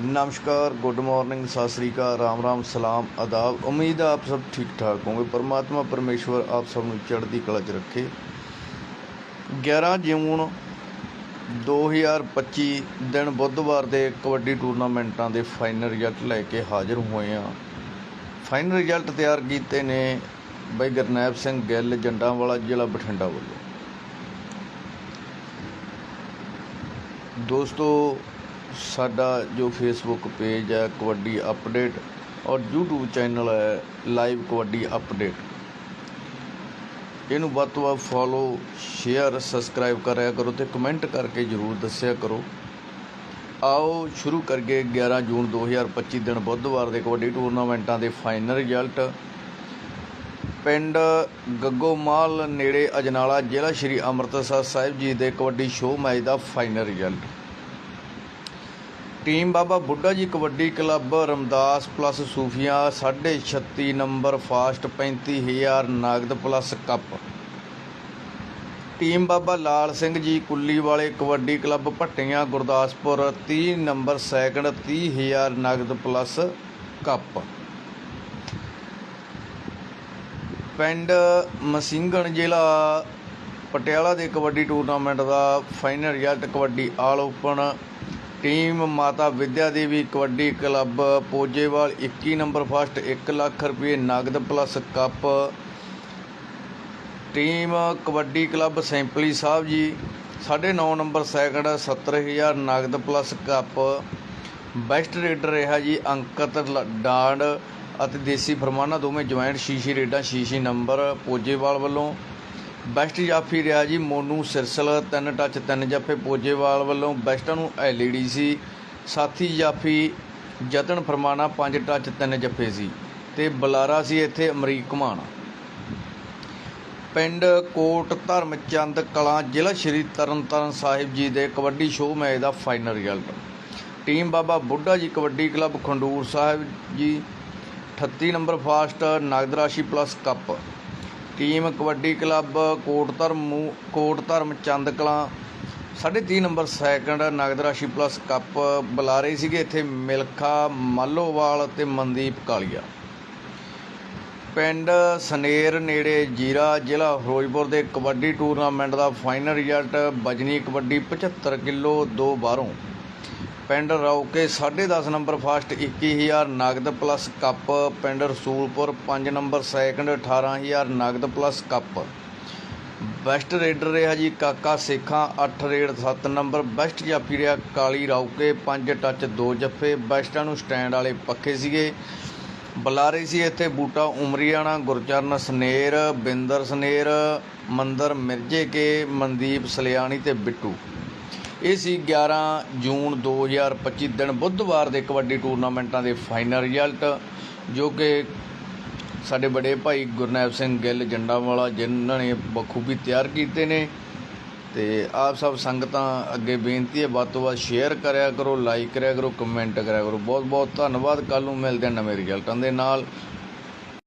ਨਮਸਕਾਰ, good morning, Sat Sri ਅਕਾਲ, ਰਾਮ ਰਾਮ, ਸਲਾਮ ਆਦਾਬ ਉਮੀਦ ਹੈ ਆਪ ਸਭ ਠੀਕ ਠਾਕ ਹੋਵੋਗੇ। ਪਰਮਾਤਮਾ ਪਰਮੇਸ਼ਵਰ ਆਪ ਸਭ ਨੂੰ ਚੜ੍ਹਦੀ ਕਲਾ 'ਚ ਰੱਖੇ। 11 ਜੂਨ 2025 ਦਿਨ ਬੁੱਧਵਾਰ ਦੇ ਕਬੱਡੀ ਟੂਰਨਾਮੈਂਟਾਂ ਦੇ ਫਾਈਨਲ ਰਿਜ਼ਲਟ ਲੈ ਕੇ ਹਾਜ਼ਰ ਹੋਏ ਆ ਫਾਈਨਲ ਰਿਜ਼ਲਟ ਤਿਆਰ ਕੀਤੇ ਨੇ ਬਈ ਗੁਰਨੈਬ ਸਿੰਘ ਗਿੱਲ ਜੰਡਾਂ ਵਾਲਾ ਜ਼ਿਲ੍ਹਾ ਬਠਿੰਡਾ ਵੱਲੋਂ। ਦੋਸਤੋ ਸਾਡਾ ਜੋ ਫੇਸਬੁੱਕ ਪੇਜ ਹੈ, ਕਬੱਡੀ ਅਪਡੇਟ ਔਰ YouTube ਚੈਨਲ ਹੈ ਲਾਈਵ ਕਬੱਡੀ ਅਪਡੇਟ ਇਹਨੂੰ ਵੱਧ ਤੋਂ ਵੱਧ ਫੋਲੋ ਸ਼ੇਅਰ ਸਬਸਕ੍ਰਾਈਬ ਕਰਿਆ ਕਰੋ ਤੇ ਕਮੈਂਟ ਕਰਕੇ ਜਰੂਰ ਦੱਸਿਆ ਕਰੋ। ਆਓ ਸ਼ੁਰੂ ਕਰੀਏ 11 ਜੂਨ 2025 ਦਿਨ ਬੁੱਧਵਾਰ ਦੇ ਕਬੱਡੀ ਟੂਰਨਾਮੈਂਟਾਂ ਦੇ ਫਾਈਨਲ ਰਿਜ਼ਲਟ ਪਿੰਡ ਗੱਗੋਮਾਲ ਨੇੜੇ ਅਜਨਾਲਾ ਜ਼ਿਲ੍ਹਾ ਸ਼੍ਰੀ ਅੰਮ੍ਰਿਤਸਰ ਸਾਹਿਬ ਜੀ ਦੇ ਕਬੱਡੀ ਸ਼ੋਅ ਮੈਚ ਦਾ final result team Baba Buddha ji kabaddi club Ramdas plus Sufia 36 number first 35000 ਨਗਦ plus cup. Team Baba Lal Singh ji ਕੁੱਲੀ ਵਾਲੇ kabaddi club Bhattian Gurdaspur 30 number second 30000 ਨਗਦ ਪਲੱਸ ਕੱਪ। ਪਿੰਡ ਮਸਿੰਗਣ ਜ਼ਿਲ੍ਹਾ ਪਟਿਆਲਾ ਦੇ ਕਬੱਡੀ ਟੂਰਨਾਮੈਂਟ ਦਾ final result kabaddi all open team Mata Vidya Devi kabaddi club Pojewal 21 number first 1 lakh ਰੁਪਏ ਨਗਦ plus cup. Team kabaddi club Sampli Sahib ji 9.5 number second 70000 ਨਗਦ plus cup. Best raider ਰਿਹਾ ਜੀ ਅੰਕਤ ਲ- ਡਾਂਡ ਅਤੇ ਦੇਸੀ ਫਰਮਾਨਾ, ਦੋਵੇਂ ਜੁਆਇੰਟ ਸ਼ੀਸ਼ੀ ਰੇਡਾਂ, ਸ਼ੀਸ਼ੀ ਨੰਬਰ ਪੋਜੇਵਾਲ ਵੱਲੋਂ। ਬੈਸਟ ਜਾਫੀ ਰਿਹਾ ਜੀ। ਮੋਨੂ, ਸਿਰਸਲ, ਤਿੰਨ ਟੱਚ ਤਿੰਨ ਜੱਫੇ। ਪੋਜੇਵਾਲ ਵੱਲੋਂ ਬੈਸਟਾਂ ਨੂੰ ਐਲਈਡੀ ਸੀ। ਸਾਥੀ ਜਾਫੀ ਜਤਨ ਫਰਮਾਨਾ, ਪੰਜ ਟੱਚ ਤਿੰਨ ਜੱਫੇ ਸੀ। ਤੇ ਬੁਲਾਰਾ ਸੀ ਇੱਥੇ ਅਮਰੀਕ ਘੁਮਾਣ ਪਿੰਡ ਕੋਟ ਧਰਮਚੰਦ ਕਲਾਂ, ਜ਼ਿਲ੍ਹਾ ਸ਼੍ਰੀ ਤਰਨਤਾਰਨ ਸਾਹਿਬ ਜੀ ਦੇ ਕਬੱਡੀ ਸ਼ੋਅ ਮੈਚ ਦਾ final result team Baba Buddha ji kabaddi club Khandur Sahib ji 38 number first ਨਗਦ ਰਾਸ਼ੀ plus cup team kabaddi club, Kotdharam Dharam Kot Dharam ਚੰਦ ਕਲਾਂ 30 ਨੰਬਰ ਸੈਕੰਡ ਨਗਦ ਰਾਸ਼ੀ ਪਲੱਸ ਕੱਪ ਬੁਲਾਰੇ ਸੀਗੇ ਇੱਥੇ ਮਿਲਖਾ ਮਾਲੋਵਾਲ ਤੇ ਮਨਦੀਪ ਕਾਲੀਆ। ਪਿੰਡ ਸਨੇਰ ਨੇੜੇ ਜੀਰਾ ਜ਼ਿਲ੍ਹਾ ਫਿਰੋਜ਼ਪੁਰ ਦੇ ਕਬੱਡੀ ਟੂਰਨਾਮੈਂਟ ਦਾ ਫਾਈਨਲ ਰਿਜ਼ਲਟ ਬਜਨੀ ਕਬੱਡੀ 75 ਕਿਲੋ 2 ਬਾਹਰੋਂ ਪਿੰਡ ਰੌਕੇ 10.5 ਨੰਬਰ ਫਾਸਟ 21000 ਨਗਦ ਪਲੱਸ ਕੱਪ, ਪਿੰਡ ਰਸੂਲਪੁਰ 5 ਨੰਬਰ ਸੈਕੰਡ 18000 ਨਗਦ ਪਲੱਸ ਕੱਪ। ਬੈਸਟ ਰੇਡਰ ਰਿਹਾ ਜੀ ਕਾਕਾ ਸੇਖਾਂ 8 ਰੇਡ 7 ਨੰਬਰ। ਬੈਸਟ ਜਾਫੀ ਰਿਹਾ ਕਾਲੀ ਰੌਕੇ 5 ਟੱਚ 2 ਜੱਫੇ। ਬੈਸਟਾਂ ਨੂੰ ਸਟੈਂਡ ਵਾਲੇ ਪੱਖੇ ਸੀਗੇ। ਬੁਲਾਰੇ ਸੀ ਇੱਥੇ ਬੂਟਾ ਉਮਰੀਆਣਾ, ਗੁਰਚਰਨ ਸਨੇਰ, ਬਿੰਦਰ ਸਨੇਰ, ਮੰਦਰ ਮਿਰਜੇ ਕੇ, ਮਨਦੀਪ ਸਲਿਆਣੀ ਤੇ ਬਿੱਟੂ। ਇਹ ਸੀ 11 ਜੂਨ 2025 ਦਿਨ ਬੁੱਧਵਾਰ ਦੇ ਕਬੱਡੀ ਟੂਰਨਾਮੈਂਟਾਂ ਦੇ ਫਾਈਨਲ ਰਿਜ਼ਲਟ, ਜੋ ਕਿ ਸਾਡੇ ਬੜੇ ਭਾਈ ਗੁਰਨੈਬ ਸਿੰਘ ਗਿੱਲ ਜੰਡਾਵਾਲਾ, ਜਿਨ੍ਹਾਂ ਨੇ ਬਖੂਬੀ ਤਿਆਰ ਕੀਤੇ ਨੇ। ਤੇ ਆਪ ਸਭ ਸੰਗਤਾਂ ਅੱਗੇ ਬੇਨਤੀ ਹੈ, ਵੱਧ ਤੋਂ ਵੱਧ ਸ਼ੇਅਰ ਕਰਿਆ ਕਰੋ, ਲਾਈਕ ਕਰਿਆ ਕਰੋ, ਕਮੈਂਟ ਕਰਿਆ ਕਰੋ। ਬਹੁਤ ਬਹੁਤ ਧੰਨਵਾਦ। ਕੱਲ ਨੂੰ ਮਿਲਦੇ ਹਾਂ ਨਵੇਂ ਰਿਜ਼ਲਟਾਂ ਦੇ ਨਾਲ।